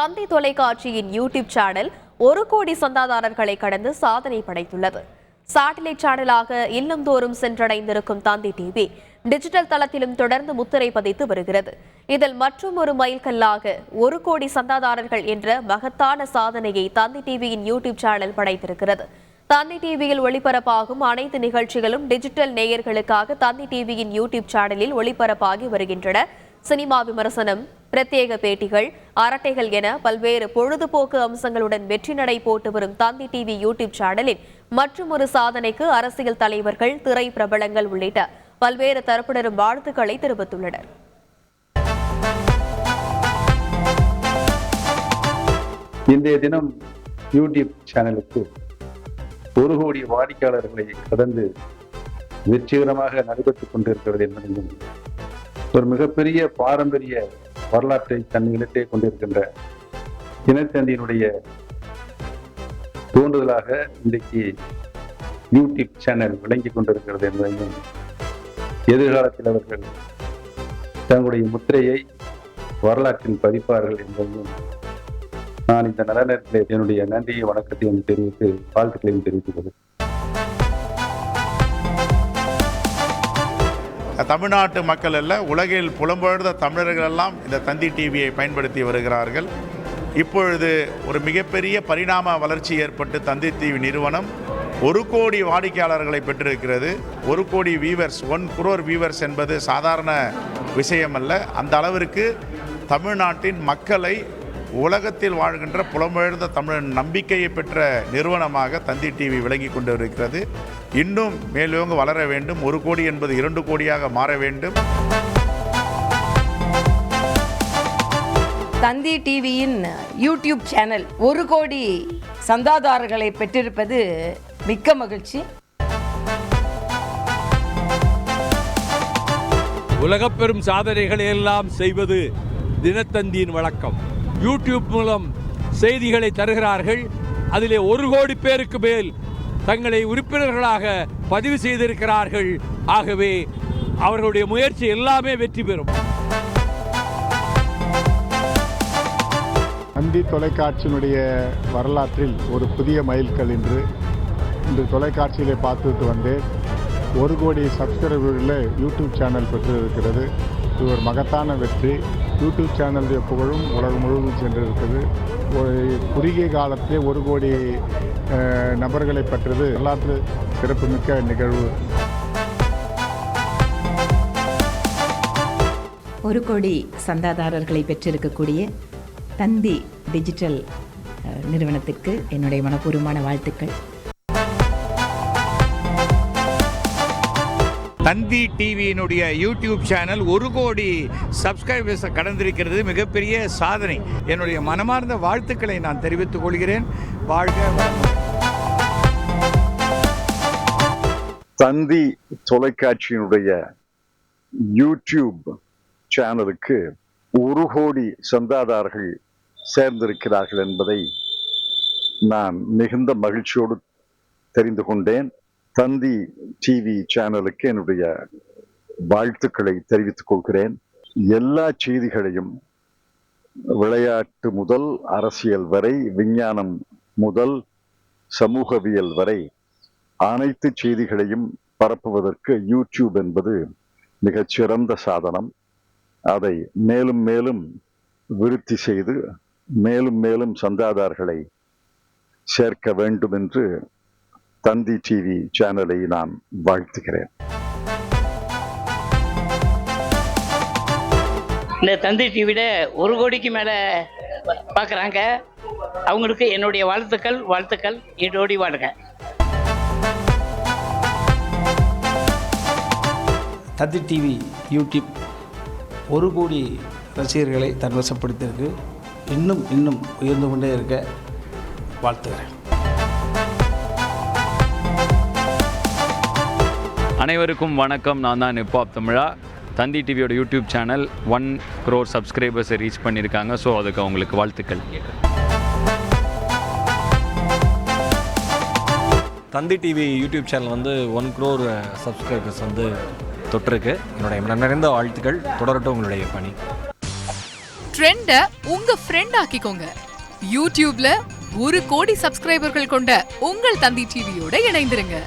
தந்தி தொலைக்காட்சியின் YouTube channel ஒரு கோடி சந்தாதாரர்களை கடந்து சாதனை படைத்துள்ளது. சாட்டிலைட் சேனலாக இல்லந்தோறும் சென்றடைந்திருக்கும் தந்தி டிவி டிஜிட்டல் தளத்திலும் தொடர்ந்து முத்திரை பதித்து வருகிறது. இதில் மற்றும் ஒரு மைல்கல்லாக ஒரு கோடி சந்தாதாரர்கள் என்ற மகத்தான சாதனையை தந்தி டிவியின் யூடியூப் சேனல் படைத்திருக்கிறது. தந்தி டிவியில் ஒளிபரப்பாகும் அனைத்து நிகழ்ச்சிகளும் டிஜிட்டல் நேயர்களுக்காக தந்தி டிவியின் யூடியூப் சேனலில் ஒளிபரப்பாகி வருகின்றன. சினிமா விமர்சனம் பிரத்யேக பேட்டிகள் அரட்டைகள் என பல்வேறு பொழுதுபோக்கு அம்சங்களுடன் வெற்றி நடை போட்டு வரும் தந்தி டிவி யூடியூப் சேனலின் மற்றும் ஒரு சாதனைக்கு அரசியல் தலைவர்கள் திரை பிரபலங்கள் உள்ளிட்ட பல்வேறு தரப்பினரும் வாழ்த்துக்களை தெரிவித்துள்ளனர். இன்றைய தினம் யூடியூப் சேனலுக்கு ஒரு கோடி வாடிக்கையாளர்களை கடந்து வெற்றிகரமாக நடைபெற்றுக் கொண்டிருக்கிறது என்பதையும் ஒரு மிகப்பெரிய பாரம்பரிய வரலாற்றை தன்னிலத்தே கொண்டிருக்கின்ற தினத்தந்தியினுடைய தோன்றுதலாக இன்றைக்கு யூடியூப் சேனல் விளங்கி கொண்டிருக்கிறது என்பதையும் எதிர்காலத்தில் அவர்கள் தங்களுடைய முத்திரையை வரலாற்றில் பதிப்பார்கள் என்பதையும் நான் இந்த நல்ல நேரத்தில் என்னுடைய நன்றியை வணக்கத்தையும் தெரிவித்து வாழ்த்துக்களையும் தெரிவித்துக் கொள்கிறேன். தமிழ்நாட்டு மக்கள் அல்ல உலகில் புலம்பெழுந்த தமிழர்கள் எல்லாம் இந்த தந்தி டிவியை பயன்படுத்தி வருகிறார்கள். இப்பொழுது ஒரு மிகப்பெரிய பரிணாம வளர்ச்சி ஏற்பட்டு தந்தி டிவி நிறுவனம் ஒரு கோடி வாடிக்கையாளர்களை பெற்றிருக்கிறது. ஒரு கோடி வீவர்ஸ் ஒன் குரோர் வீவர்ஸ் என்பது சாதாரண விஷயம் அல்ல அந்த அளவிற்கு தமிழ்நாட்டின் மக்களை உலகத்தில் வாழ்கின்ற புலம்பெயர்ந்த தமிழன் நம்பிக்கையை பெற்ற நிறுவனமாக தந்தி டிவி விளங்கி கொண்டு இருக்கிறது இன்னும் மேலோங்க வளர வேண்டும். ஒரு கோடி என்பது இரண்டு கோடியாக மாற வேண்டும். தந்தி டிவியின் யூடியூப் சேனல் ஒரு கோடி சந்தாதாரர்களை பெற்றிருப்பது மிக்க மகிழ்ச்சி. உலகப் பெரும் சாதனைகளை எல்லாம் செய்வது தினத்தந்தியின் வழக்கம். யூடியூப் மூலம் செய்திகளை தருகிறார்கள். அதிலே ஒரு கோடி பேருக்கு மேல் தங்களை உறுப்பினர்களாக பதிவு செய்திருக்கிறார்கள். ஆகவே அவர்களுடைய முயற்சி எல்லாமே வெற்றி பெறும். அந்தி தொலைக்காட்சியினுடைய வரலாற்றில் ஒரு புதிய மைல்கல் என்று இன்று தொலைக்காட்சியிலே பார்த்துட்டு வந்தேன். ஒரு கோடி சப்ஸ்கிரைபர்களில் யூடியூப் சேனல் பெற்றிருக்கிறது. இது ஒரு மகத்தான வெற்றி. யூடியூப் சேனலுடைய புகழும் உலகம் முழுவதும் சென்றிருக்குது ஒரு குறுகிய காலத்திலே ஒரு கோடி நபர்களை பற்றது வரலாற்று சிறப்புமிக்க நிகழ்வு. ஒரு கோடி சந்தாதாரர்களை பெற்றிருக்கக்கூடிய தந்தி டிஜிட்டல் நிறுவனத்திற்கு என்னுடைய மனப்பூர்வமான வாழ்த்துக்கள். தந்தி டிவியினுடைய யூடியூப் சேனல் ஒரு கோடி சப்ஸ்கிரைபர்ஸை கடந்திருக்கிறது மிகப்பெரிய சாதனை. என்னுடைய மனமார்ந்த வாழ்த்துக்களை நான் தெரிவித்துக் கொள்கிறேன். வாழ்க தந்தி தொலைக்காட்சியினுடைய யூடியூப் சேனலுக்கு ஒரு கோடி சந்தாதாரர்கள் சேர்ந்திருக்கிறார்கள் என்பதை நான் மிகுந்த மகிழ்ச்சியோடு தெரிந்து கொண்டேன். தந்தி டிவி சேனலுக்கு என்னுடைய வாழ்த்துக்களை தெரிவித்துக் கொள்கிறேன். எல்லா செய்திகளையும் விளையாட்டு முதல் அரசியல் வரை விஞ்ஞானம் முதல் சமூகவியல் வரை அனைத்து செய்திகளையும் பரப்புவதற்கு யூடியூப் என்பது மிகச்சிறந்த சாதனம். அதை மேலும் மேலும் விருத்தி செய்து மேலும் மேலும் சந்தாதார்களை சேர்க்க வேண்டும் என்று தந்தி டிவி சேனலை நான் வாழ்த்துகிறேன். இந்த தந்தி டிவியில் ஒரு கோடிக்கு மேலே பார்க்குறாங்க அவங்களுக்கு என்னுடைய வாழ்த்துக்கள் வாழ்த்துக்கள் ஈடோடி வாழுங்க தந்தி டிவி யூடியூப் ஒரு கோடி ரசிகர்களை தன்வசப்படுத்தியிருக்கு. இன்னும் இன்னும் உயர்ந்து கொண்டே இருக்க வாழ்த்துகிறேன். அனைவருக்கும் வணக்கம். நான் தான் நிப்பாப் தமிழா. தந்தி டிவியோட யூடியூப் சேனல் ஒன் க்ரோர் சப்ஸ்கிரைபர்ஸை ரீச் பண்ணியிருக்காங்க ஸோ அதுக்கு அவங்களுக்கு வாழ்த்துக்கள். தந்தி டிவி யூடியூப் சேனல் வந்து ஒன் க்ரோர் சப்ஸ்கிரைபர்ஸ் வந்து தொட்டிருக்கு. என்னுடைய நிறைந்த வாழ்த்துக்கள். தொடரட்டும் உங்களுடைய பணி. ட்ரெண்ட உங்க ஃப்ரெண்ட் ஆக்கிக்கோங்க. யூடியூப்ல ஒரு கோடி சப்ஸ்கிரைபர்கள் கொண்ட உங்கள் தந்தி டிவியோட இணைந்திருங்க.